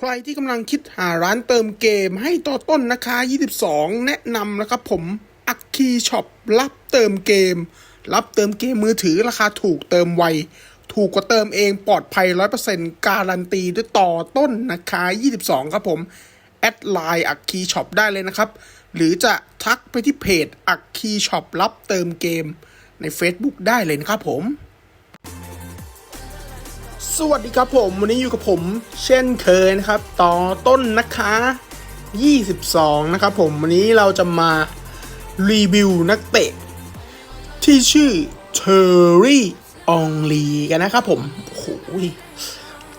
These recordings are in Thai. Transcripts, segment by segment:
ใครที่กำลังคิดหาร้านเติมเกมให้ต่อต้นนะคะ 22 แนะนำนะครับผม อักคีช็อปรับเติมเกม รับเติมเกมมือถือราคาถูกเติมไว ถูกกว่าเติมเองปลอดภัย 100%การันตีด้วยต่อต้นนะคะ 22 ครับผม แอดไลน์อักคีช็อปได้เลยนะครับ หรือจะทักไปที่เพจอักคีช็อปรับเติมเกมใน Facebook ได้เลยนะครับผม สวัสดีครับผม วันนี้อยู่กับผม เช่นเคยนะครับ ต่อต้นนะคะ 22 นะครับผม วันนี้เราจะมารีวิวนักเตะ ที่ชื่อเทอร์รี่องลีกันนะครับผม โอ้โห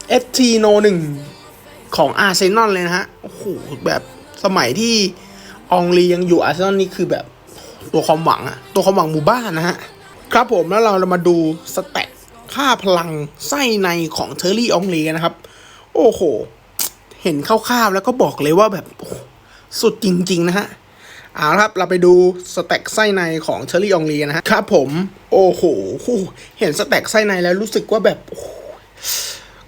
เอสทีโนหนึ่งของอาร์เซนอลเลยนะฮะ โอ้โห แบบสมัยที่องลียังอยู่อาร์เซนอลนี่คือแบบตัวความหวังอะตัวความหวังหมู่บ้านนะฮะ ครับผมแล้วเรามาดูสเตต ค่าพลังไส้ในของเทอร์รี่องลีนะครับ โอ้โห เห็นคร่าวๆแล้วก็บอกเลยว่าแบบสุดจริง ๆ นะฮะเอาละครับ เราไปดูสเต็กไส้ในของเชอรี่องลีนะฮะครับผม โอ้โห เห็นสเต็กไส้ในแล้วรู้สึกว่าแบบอ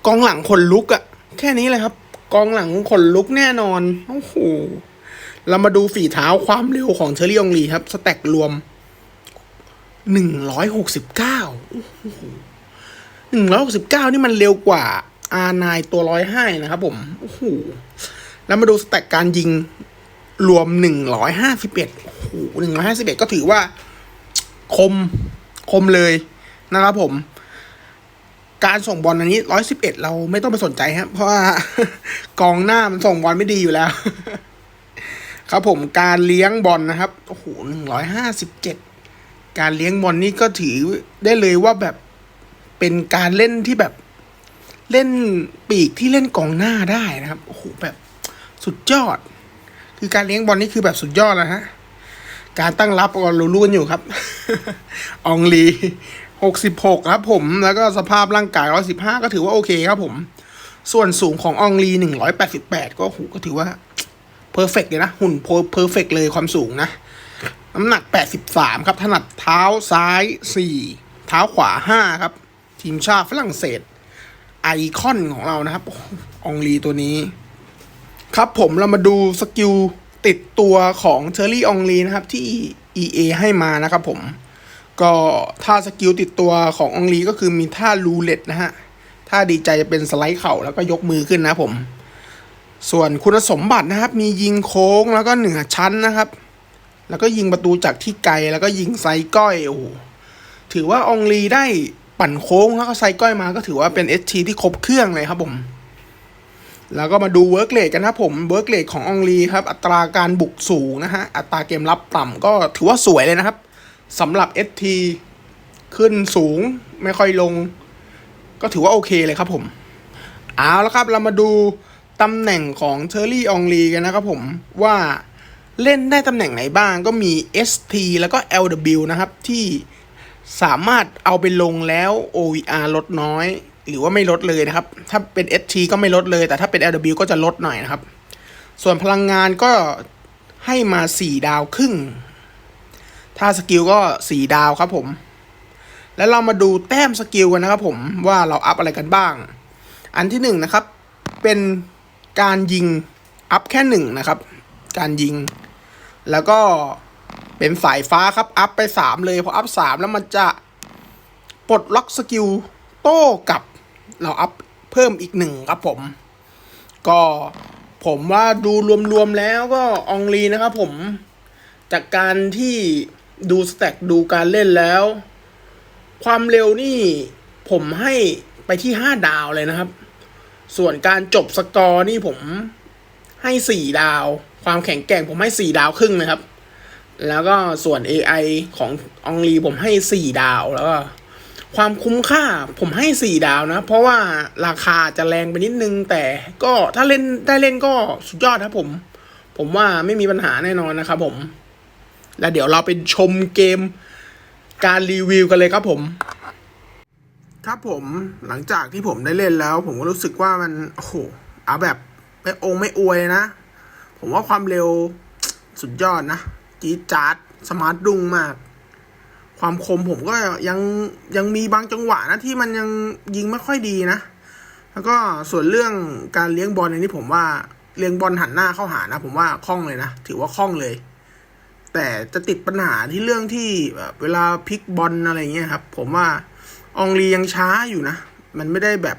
กองหลังขนลุกอะแค่นี้เลยครับ กองหลังขนลุกแน่นอน โอ้โห เรามาดูฝีเท้าความเร็วของเชอรี่องลีครับสเต็กรวมหนึ่งร้อยหกสิบเก้าห หนึ่งร้อยหกสิบเก้านี่มันเร็วกว่า R9 ตัวร้อยห้านะครับผม โอ้โห แล้วมาดูสเต็กการยิงรวมหนึ่งร้อยห้าสิบเอ็ดโอ้โหหนึ่งร้อยห้าสิบเอ็ดก็ถือว่า คม คมเลยนะครับผม การส่งบอลอันนี้ร้อยสิบเอ็ดเราไม่ต้องไปสนใจครับ เพราะว่ากองหน้ามันส่งบอลไม่ดีอยู่แล้ว ครับผมการเลี้ยงบอลนะครับ โอ้โหหนึ่งร้อยห้าสิบเจ็ดการเลี้ยงบอลนี่ก็ถือได้เลยว่าแบบ เป็นการเล่นที่แบบเล่นปีกที่เล่นกองหน้าได้นะครับโอ้โหแบบสุดยอด คือการเลี้ยงบอลนี่คือแบบสุดยอดแล้วฮะการตั้งรับก็รู้รู้กันอยู่ครับอองลีหกสิบหกครับผมแล้วก็สภาพร่างกายร้อยสิบห้าก็ถือว่าโอเคครับผม ส่วนสูงของอองลีหนึ่งร้อยแปดสิบแปดก็หูก็ถือว่าเพอร์เฟกเลยนะ หุ่นเพอร์เฟกเลยความสูงนะ น้ำหนักแปดสิบสามครับ ถนัดเท้าซ้ายสี่เท้าขวาห้าครับ ทีมชาติฝรั่งเศส ไอคอนของเรานะครับอองลีตัวนี้ ครับผมเรามาดูสกิลติดตัวของเชอรี่องลีนะครับที่ EA ให้มานะครับผม ก็ท่าสกิลติดตัวขององลีก็คือมีท่ารูเล็ตนะฮะท่าดีใจจะเป็นสไลด์เข่าแล้วก็ยกมือขึ้นนะผม ส่วนคุณสมบัตินะครับ มียิงโค้งแล้วก็เหนือชั้นนะครับ แล้วก็ยิงประตูจากที่ไกลแล้วก็ยิงไซก้อยโอ้ถือว่าองลีได้ ปั่นโค้งแล้วก็ไซก้อยมาก็ถือว่าเป็น ST ที่ครบเครื่องเลยครับผม แล้วก็มาดูเวิร์กเลทกันครับผมเวิร์กเลทขององลีครับ อัตราการบุกสูงนะฮะ อัตราเกมรับต่ำก็ถือว่าสวยเลยนะครับสำหรับ ST ขึ้นสูงไม่ค่อยลง ก็ถือว่าโอเคเลยครับผม เอาแล้วครับเรามาดูตำแหน่งของเทอร์รี่องลีกันนะครับผมว่าเล่นได้ตำแหน่งไหนบ้างก็มี ST แล้วก็ LW นะครับที่ สามารถเอาไปลงแล้ว OVR ลดน้อย หรือว่าไม่ลดเลยนะครับ ถ้าเป็น ST ก็ไม่ลดเลย แต่ถ้าเป็น LW ก็จะลดหน่อยนะครับ ส่วนพลังงานก็ให้มา 4 ดาวครึ่ง ถ้าสกิลก็ 4 ดาวครับผม แล้วเรามาดูแต้มสกิลกันนะครับผมว่าเราอัพอะไรกันบ้าง อันที่หนึ่งนะครับ เป็นการยิงอัพแค่หนึ่งนะครับ การยิง แล้วก็ เป็นสายฟ้าครับ อัพไปสามเลยพออัพสามแล้วมันจะปลดล็อกสกิลโต้กับเราอัพเพิ่มอีกหนึ่งครับผม ก็ผมว่าดูรวมๆแล้วก็อองลีนะครับผม จากการที่ดูสแต็กดูการเล่นแล้ว ความเร็วนี่ผมให้ไปที่ห้าดาวเลยนะครับ ส่วนการจบสกอร์นี่ผมให้สี่ดาว ความแข็งแกร่งผมให้สี่ดาวครึ่งนะครับ แล้วก็ส่วน AI ขององลีผมให้สี่ดาวแล้วก็ความคุ้มค่าผมให้สี่ดาวนะ เพราะว่าราคาจะแรงไปนิดนึง แต่ก็ถ้าเล่นได้เล่นก็สุดยอดครับผม ผมว่าไม่มีปัญหาแน่นอนนะครับผม แล้วเดี๋ยวเราไปชมเกมการรีวิวกันเลยครับผม ครับผมหลังจากที่ผมได้เล่นแล้ว ผมก็รู้สึกว่ามันโอ้โหเอาแบบไม่องไม่อวยนะ ผมว่าความเร็วสุดยอดนะ จี๊ดจ๊าดสมาร์ทดุ้งมาก ความคมผมก็ยังยังมีบางจังหวะนะที่มันยังยิงไม่ค่อยดีนะ แล้วก็ส่วนเรื่องการเลี้ยงบอลในนี้ผมว่าเลี้ยงบอลหันหน้าเข้าหานะ ผมว่าคล่องเลยนะ ถือว่าคล่องเลย แต่จะติดปัญหาที่เรื่องที่แบบเวลาพลิกบอลอะไรเงี้ยครับ ผมว่าองลียังช้าอยู่นะ มันไม่ได้แบบ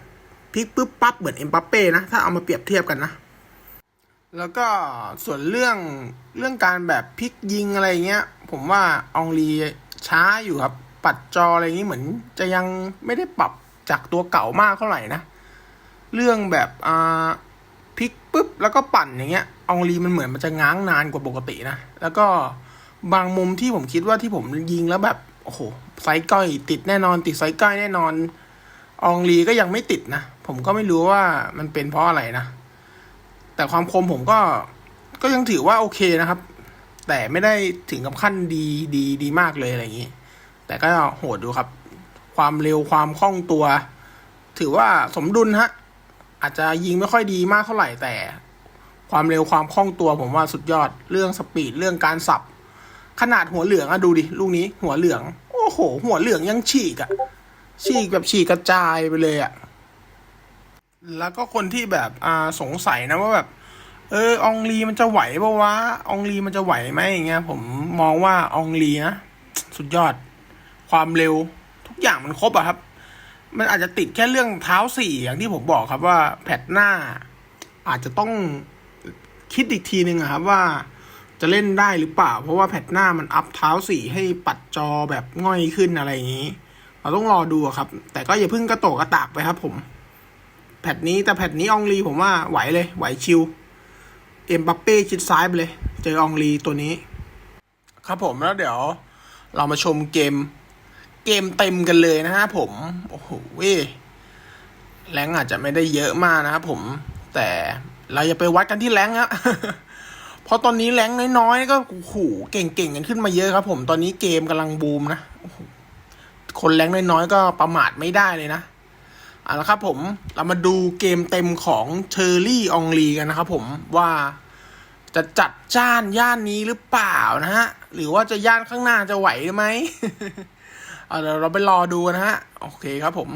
พลิกปุ๊บปั๊บเหมือนเอ็มบัปเป้นะ ถ้าเอามาเปรียบเทียบกันนะ แล้วก็ส่วนเรื่องเรื่องการแบบพลิกยิงอะไรเงี้ย ผมว่าอองลีช้าอยู่ครับ ปัดจออะไรอย่างนี้เหมือนจะยังไม่ได้ปรับจากตัวเก่ามากเท่าไหร่นะ เรื่องแบบอ่าพลิกปุ๊บแล้วก็ปั่นอย่างเงี้ยอองลีมันเหมือนมันจะง้างนานกว่าปกตินะ แล้วก็บางมุมที่ผมคิดว่าที่ผมยิงแล้วแบบโอ้โหไซส์ก้อยติดแน่นอน ติดไซส์ก้อยแน่นอน อองลีก็ยังไม่ติดนะ ผมก็ไม่รู้ว่ามันเป็นเพราะอะไรนะ แต่ความคมผมก็ก็ยังถือว่าโอเคนะครับ แต่ไม่ได้ถึงกับขั้นดีดีดีมากเลยอะไรอย่างนี้ แต่ก็โหดดูครับ ความเร็วความคล่องตัว ถือว่าสมดุลฮะ อาจจะยิงไม่ค่อยดีมากเท่าไหร่แต่ความเร็วความคล่องตัวผมว่าสุดยอดเรื่องสปีดเรื่องการสับ ขนาดหัวเหลืองอะดูดิลูกนี้ หัวเหลือง โอ้โห หัวเหลืองยังฉีกอะฉีกแบบฉีกกระจายไปเลยอะ แล้วก็คนที่แบบอ่าสงสัยนะว่าแบบเอออองลีมันจะไหวปะวะองลีมันจะไหวไหมอย่างเงี้ย ผมมองว่าองลีนะสุดยอด ความเร็วทุกอย่างมันครบอะครับ มันอาจจะติดแค่เรื่องเท้าสี่อย่างที่ผมบอกครับว่าแพทหน้า อาจจะต้องคิดอีกทีหนึ่งครับว่าจะเล่นได้หรือเปล่า เพราะว่าแพทหน้ามันอัพเท้าสี่ให้ปัดจอแบบง่อยขึ้นอะไรอย่างนี้ เราต้องรอดูครับ แต่ก็อย่าเพิ่งกระโตกกระตากไปครับผม แพทนี้แต่แพทนี้อองลีผมว่าไหวเลย ไหวชิว เอ็มบัปเป้ชิดซ้ายไปเลย เจอองลีตัวนี้ ครับผมแล้วเดี๋ยว เรามาชมเกม เกมเต็มกันเลยนะฮะผม โอ้โหเว้แรงอาจจะไม่ได้เยอะมากนะครับผม แต่เราอย่าไปวัดกันที่แรงฮะเพราะตอนนี้แรงน้อยๆ ก็โอ้โหเก่งๆกันขึ้นมาเยอะครับ ผมตอนนี้เกมกำลังบูมนะคนแรงน้อยๆก็ประมาทไม่ได้เลยนะ เอาละครับผมเรามาดูเกมเต็มของเชอร์รี่องลีกันนะครับผมว่าจะจัดจ้านย่านนี้หรือเปล่านะฮะ หรือว่าจะย่านข้างหน้าจะไหวไหมเดี๋ยวเราไปรอดูนะฮะ โอเคครับผม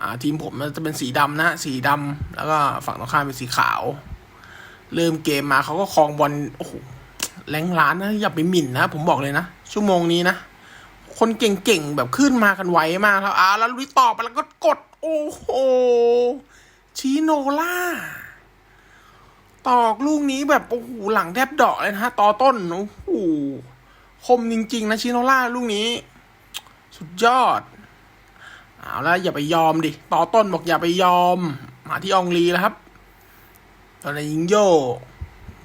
อ่าทีมผมมันจะเป็นสีดำนะสีดำแล้วก็ฝั่งตรงข้ามเป็นสีขาว เริ่มเกมมาเขาก็ครองบอลโอ้โหแรงล้านนะอย่าไปหมิ่นนะ ผมบอกเลยนะ ชั่วโมงนี้นะ คนเก่งๆ แบบขึ้นมากันไวมากแล้วอ่าแล้วลุยต่อไปแล้วก็กด โอ้โหชิโนล่า ตอกลูกนี้แบบ โอ้โห หลังแทบเดาะเลยนะฮะ ต่อต้น โอ้โห คมจริง ๆ นะชิโนล่าลูกนี้ สุดยอด เอาล้วอย่าไปยอมดิ ต่อต้นบอกอย่าไปยอม มาที่องลีแล้วครับ ตอนนี้ยิงโย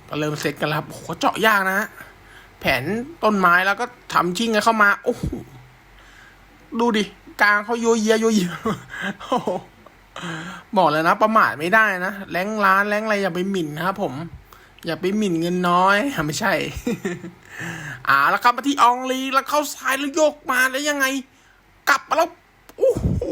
ก็เริ่มเซตกันแล้วครับโอ้โหเจาะยากนะฮะแผนต้นไม้แล้วก็ทำชิงกันเข้ามา โอ้โห ดูดิ กลางเขาโยเยโยเยบอกเลยนะ ประมาทไม่ได้นะแรงร้านแรงอะไรอย่าไปหมิ่นนะครับผม อย่าไปหมิ่นเงินน้อยไม่ใช่ อ่าแล้วครับมาที่อองลีแล้วเข้าซ้ายแล้วโยกมาแล้วยังไง กลับมาแล้วโอ้โห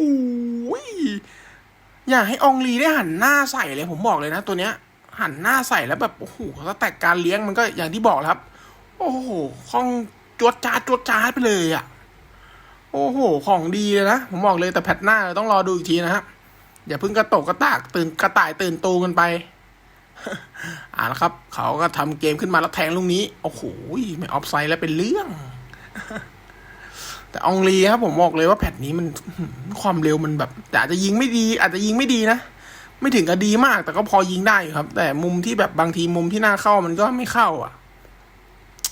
อยากให้อองลีได้หันหน้าใส่เลยผมบอกเลยนะ ตัวเนี้ย หันหน้าใส่แล้วแบบโอ้โหแล้วแต่การเลี้ยงมันก็อย่างที่บอกครับ โอ้โหคล่องจวดจ้าจวดจ้าไปเลยอะ โอ้โห ของดีเลยนะ ผมบอกเลยแต่แพทหน้าเราต้องรอดูอีกทีนะฮะอย่าเพิ่งกระตกกระตากตื่นกระต่ายตื่นตูกันไปอ่าแล้วครับ เขาก็ทำเกมขึ้นมาแล้วแทงลูกนี้ โอ้โหไม่ออฟไซด์แล้วเป็นเรื่อง แต่องลีครับผมบอกเลยว่าแพทนี้มันความเร็วมันแบบแต่อาจจะยิงไม่ดี อาจจะยิงไม่ดีนะไม่ถึงกับดีมาก แต่ก็พอยิงได้ครับ แต่มุมที่แบบบางทีมุมที่น่าเข้ามันก็ไม่เข้า อะ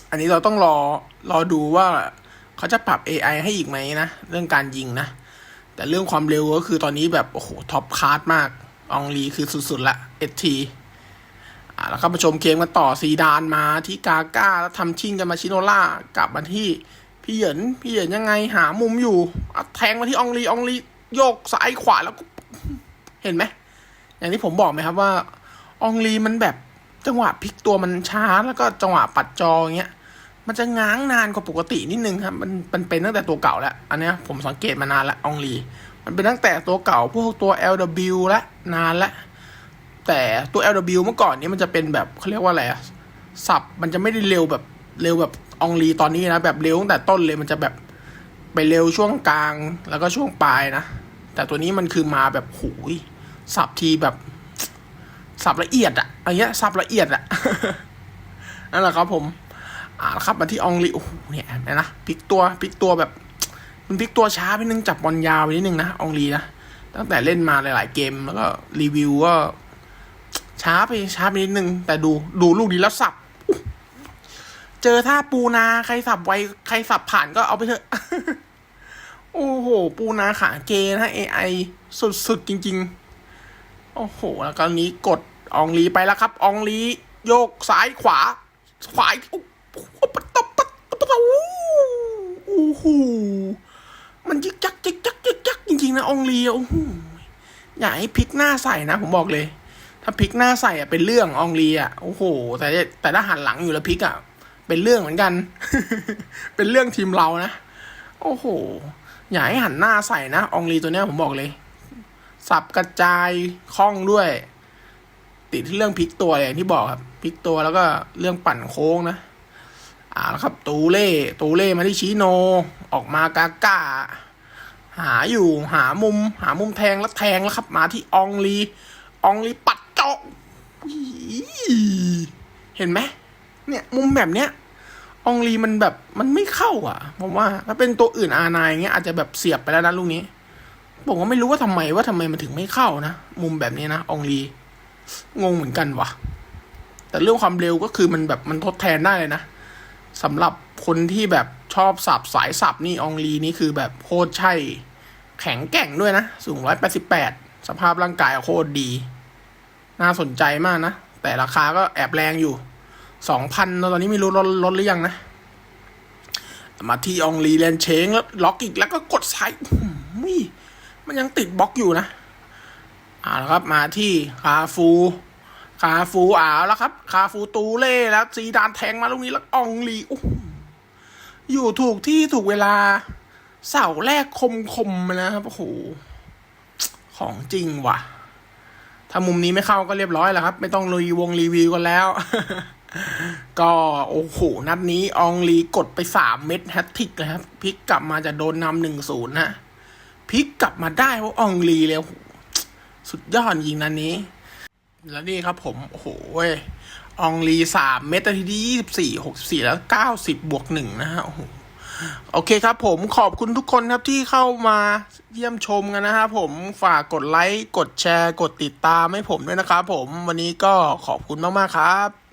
อันนี้เราต้องรอรอดูว่า เขาจะปรับ AI ให้อีกไหมนะเรื่องการยิงนะ แต่เรื่องความเร็วก็คือตอนนี้แบบโอ้โหท็อปคลาสมากอองลีคือสุดๆละเอทีอ่าแล้วก็มาชมเกมกันต่อซีดานมาที่กาก้าแล้วทำชิงกันมาชิโนล่ากลับมาที่พี่เหยินพี่เหยินยังไงหามุมอยู่อแทงมาที่อองลีอองลีโยกซ้ายขวาแล้วก็เห็นไหมอย่างที่ผมบอกไหมครับว่า อองลีมันแบบจังหวะพลิกตัวมันช้าแล้วก็จังหวะปัดจออย่างเงี้ย มันจะง้างนานกว่าปกตินิดนึงครับ มันมันเป็นตั้งแต่ตัวเก่าแล้ว อันนี้ผมสังเกตมานานแล้วองลี มันเป็นตั้งแต่ตัวเก่าพวกตัว LW และนานแล้วแต่ตัว LW เมื่อก่อนนี้มันจะเป็นแบบเขาเรียกว่าอะไรอะสับมันจะไม่ได้เร็วแบบเร็วแบบอองลีตอนนี้นะ แบบเร็วตั้งแต่ต้นเลยมันจะแบบไปเร็วช่วงกลางแล้วก็ช่วงปลายนะ แต่ตัวนี้มันคือมาแบบหูยสับทีแบบสับละเอียดอะอะไรเงี้ยสับละเอียดอะนั่นแหละครับผม อ่าครับมาที่องลีโอ้โหเนี่ยนะพลิกตัวพลิกตัวแบบมันพลิกตัวช้าไปนึงจับบอลยาวไปนิดนึงนะองลีนะตั้งแต่เล่นมาหลาย ๆ เกมแล้วก็รีวิวก็ช้าไปช้าไปนิดนึง แต่ดูดูลูกนี้แล้วสับเจอท่าปูนาใครสับไวใครสับผ่านก็เอาไปเถอะ โอ้โห ปูนาขาเกนะ AI สุด ๆ จริง ๆ โอ้โห แล้วก็นี้กดองลีไปแล้วครับอองลีโยกซ้ายขวา ขวา โอ้โหปะตบปะตบปะตบโอ้โหมันยึกยักยึกยักยึกยักจริงๆนะองลีโอ้โหอย่าให้พลิกหน้าใส่นะผมบอกเลย ถ้าพลิกหน้าใส่อะเป็นเรื่ององลีอะโอ้โห แต่แต่ถ้าหันหลังอยู่แล้วพลิกอะเป็นเรื่องเหมือนกัน เป็นเรื่องทีมเรานะ โอ้โห อย่าให้หันหน้าใส่นะองลีตัวเนี้ยผมบอกเลย สับกระจายคล่องด้วย ติดที่เรื่องพลิกตัวอย่างที่บอกครับพลิกตัวแล้วก็เรื่องปั่นโค้งนะ อ่าแล้วครับ ตูเล่ตูเล่มาที่ชิโน ออกมากาก้า หาอยู่หามุม หามุมแทงแล้วแทงแล้วครับ มาที่องลีองลีปัดเจาะเห็นไหมเนี่ยมุมแบบเนี้ยองลีมันแบบมันไม่เข้าอะ ผมว่าถ้าเป็นตัวอื่นอานายเงี้ยอาจจะแบบเสียบไปแล้วนะลูกนี้ผมก็ไม่รู้ว่าทำไมว่าทำไมมันถึงไม่เข้านะ มุมแบบนี้นะอองลีงงเหมือนกันวะแต่เรื่องความเร็วก็คือมันแบบมันทดแทนได้เลยนะ สำหรับคนที่แบบชอบสับสายสับนี่องลีนี่คือแบบโคตรใช่ แข็งแกร่งด้วยนะ สูงร้อยแปดสิบแปดสภาพร่างกายโคตรดี น่าสนใจมากนะ แต่ราคาก็แอบแรงอยู่สองพันตอนนี้ไม่รู้ลดลดหรือยังนะ มาที่องลีแลนเชงแล้วล็อกอีกแล้วก็กดซ้ายมันยังติดบล็อกอยู่นะเอาละครับมาที่คาฟู คาฟูอ่าแล้วครับ คาฟูตูเล่แล้วซีดานแทงมาลูกนี้แล้วอองลีโอ้อยู่ถูกที่ถูกเวลา เสาแรกคมคมนะครับโอ้โหของจริงว่ะ ถ้ามุมนี้ไม่เข้าก็เรียบร้อยแล้วครับ ไม่ต้องรีวงรีวิวกันแล้ว ก็โอ้โห นัดนี้อองลีกดไปสามเม็ดแฮตทิกเลยครับพลิกกลับมาจะโดนนำหนึ่งศูนย์นะพลิกกลับมาได้เพราะอองลีเลยโอ้โหสุดยอดจริงนัดนี้ แล้วนี่ครับผม โอ้โหอองลีสามเมตาทีที่ยี่สิบสี่หกสี่แล้วเก้าสิบบวกหนึ่งนะฮะโอ้โหโอเคครับผมขอบคุณทุกคนครับที่เข้ามาเยี่ยมชมกันนะครับผมฝากกดไลค์ กดแชร์ กดติดตามให้ผมด้วยนะครับผมวันนี้ก็ขอบคุณมาก ๆ ครับ